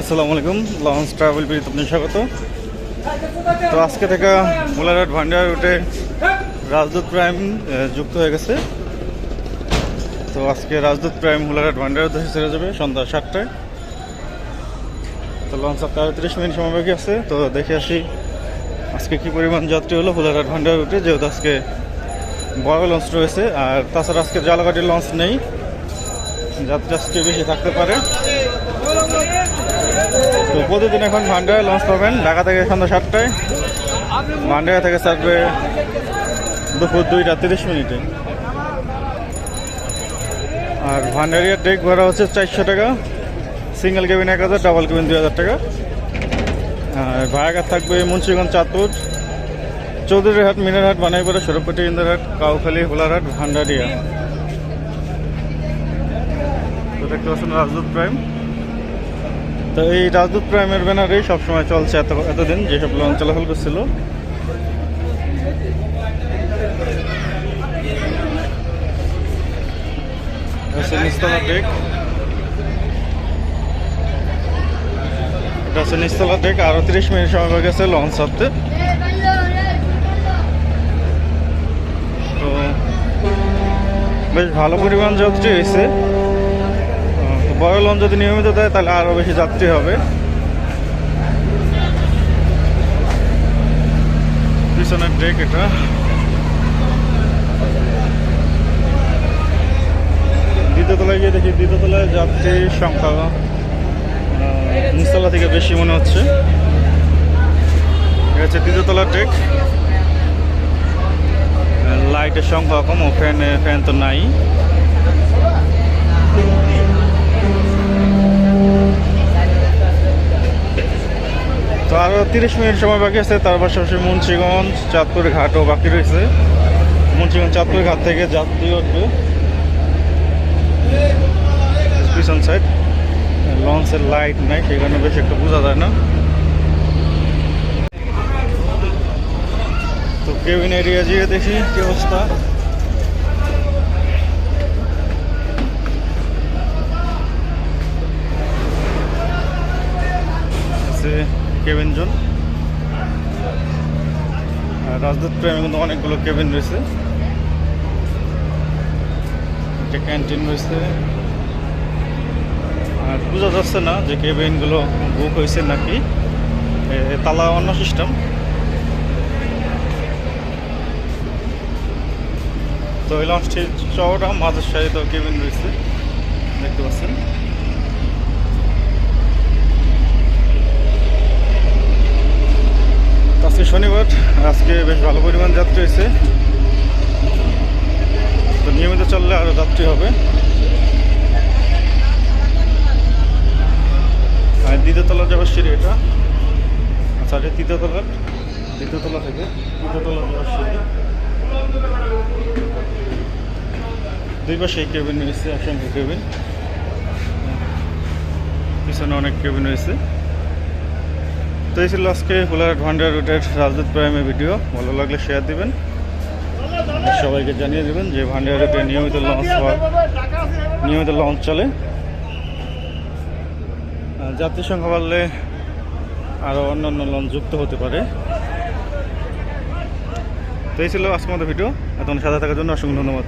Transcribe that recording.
আসসালামু আলাইকুম, launch travel বিড়ি আপনার স্বাগত। তো আজকে থেকে মোলারহাট ভান্ডার রুটে রাজদূত প্রাইম যুক্ত হয়ে গেছে। তো আজকে রাজদূত প্রাইম মোলারহাট ভান্ডার উদ্দেশ্যে ছেড়ে যাবে সন্ধ্যা সাতটায়। তো লঞ্চ সাতটা আড়ত্রিশ মিনিট সময় বাকি আছে, তো দেখে আসি আজকে কি পরিমাণ যাত্রী হলো হোলারহাট ভান্ডার রুটে, যেহেতু আজকে বড় লঞ্চ রয়েছে। আর তাছাড়া আজকে জালাঘাটের লঞ্চ নেই। যাত্রী আজকে বেশি থাকতে পারে। তো প্রতিদিন এখন ভান্ডারে লঞ্চ পাবেন। ঢাকা থেকে সন্ধ্যা সাতটায়। ভান্ডারা থেকে ছাড়বে দুপুর দুইটা তিরিশ মিনিটে। আর ভান্ডারিয়ার ডেক ভাড়া হচ্ছে চারশো টাকা। সিঙ্গেল কেবিন এক হাজার ডাবল কেবিন দুই হাজার টাকা। আর ভাড়াঘাট থাকবে মুন্সিগঞ্জ, চাঁদপুর। চৌধুরীহাট মিনারহাট, বানাইপাড়া সরবপাটি ইন্দারহাট, কাউখালী, হোলারহাট ভান্ডারিয়া তো দেখতে পাচ্ছেন রাজদূত প্রাইম। তো এই রাজদূত প্রাইমের ব্যানারেই সবসময় চলছে এত, এতদিন যেসব লঞ্চ চলাচল করছিল। নিস্তলা ডেক এটা হচ্ছে নিস্তলা ডেক আরও তিরিশ মিনিট সময় হয়ে গেছে লঞ্চ ছাড়তে। তো বেশ ভালো পরিমাণ যাত্রী হয়েছে। বড় লঞ্চ যদি নিয়মিত দেয়, তাহলে আরও বেশি যাত্রী হবে। পিছনের ডেক এটা। দ্বিতীয়তলায় গিয়ে দেখি দ্বিতীয়তলায় যাত্রীর সংখ্যা নিচতলা থেকে বেশি মনে হচ্ছে। এটা হচ্ছে দ্বিতীয়তলার ডেক লাইটের সংখ্যা কম ও ফ্যান ফ্যান তো নাই। তিরিশ মিনিট সময় বাকি আছে, তার পাশাপাশি মুন্সিগঞ্জ, চাঁদপুর ঘাটও বাকি রয়েছে। মুন্সিগঞ্জ, চাঁদপুর ঘাট থেকে যাত্রী উঠবে। পিছন সাইড লঞ্চের লাইট নাই সেখানে বেশ একটা বোঝা যায় না। তো কেবিন এরিয়া যেয়ে দেখি কি অবস্থা। Cabin zone. রাজদূত প্রেমে কিন্তু অনেকগুলো কেবিন রয়েছে। একটা ক্যান্টিন রয়েছে। আর বোঝা যাচ্ছে না যে কেবিনগুলো বুক হয়েছে নাকি। তালা অন্য সিস্টেম। তো এই লঞ্চটি চওড়া মাঝের সারিতে কেবিন রয়েছে। দেখতে পাচ্ছেন তো আজকে শনিবার, আজকে বেশ ভালো পরিমাণ যাত্রী হয়েছে। তো নিয়মিত চললে আরও যাত্রী হবে। আর দ্বিতীয়তলা যাবার সিঁড়ি এটা। আচ্ছা এটা তৃতীয়তলার দ্বিতীয়তলা থেকে তৃতীয়তলা যাবার সিঁড়ি দুই পাশে এই কেবিন রয়েছে অসংখ্য কেবিন। পিছনে অনেক কেবিন রয়েছে। তো এই ছিল আজকে ফুলারহাট ভান্ডার রুটের রাজদূত প্রাইমের ভিডিও। ভালো লাগলে শেয়ার দিবেন। সবাইকে জানিয়ে দেবেন যে ভান্ডার রুটে নিয়মিত লঞ্চ নিয়মিত লঞ্চ চলে। সংখ্যা বাড়লে আরও অন্য অন্য লঞ্চ যুক্ত হতে পারে। তো এই ছিল আজকের মতো ভিডিও। এতক্ষণ সাথে থাকার জন্য অসংখ্য ধন্যবাদ।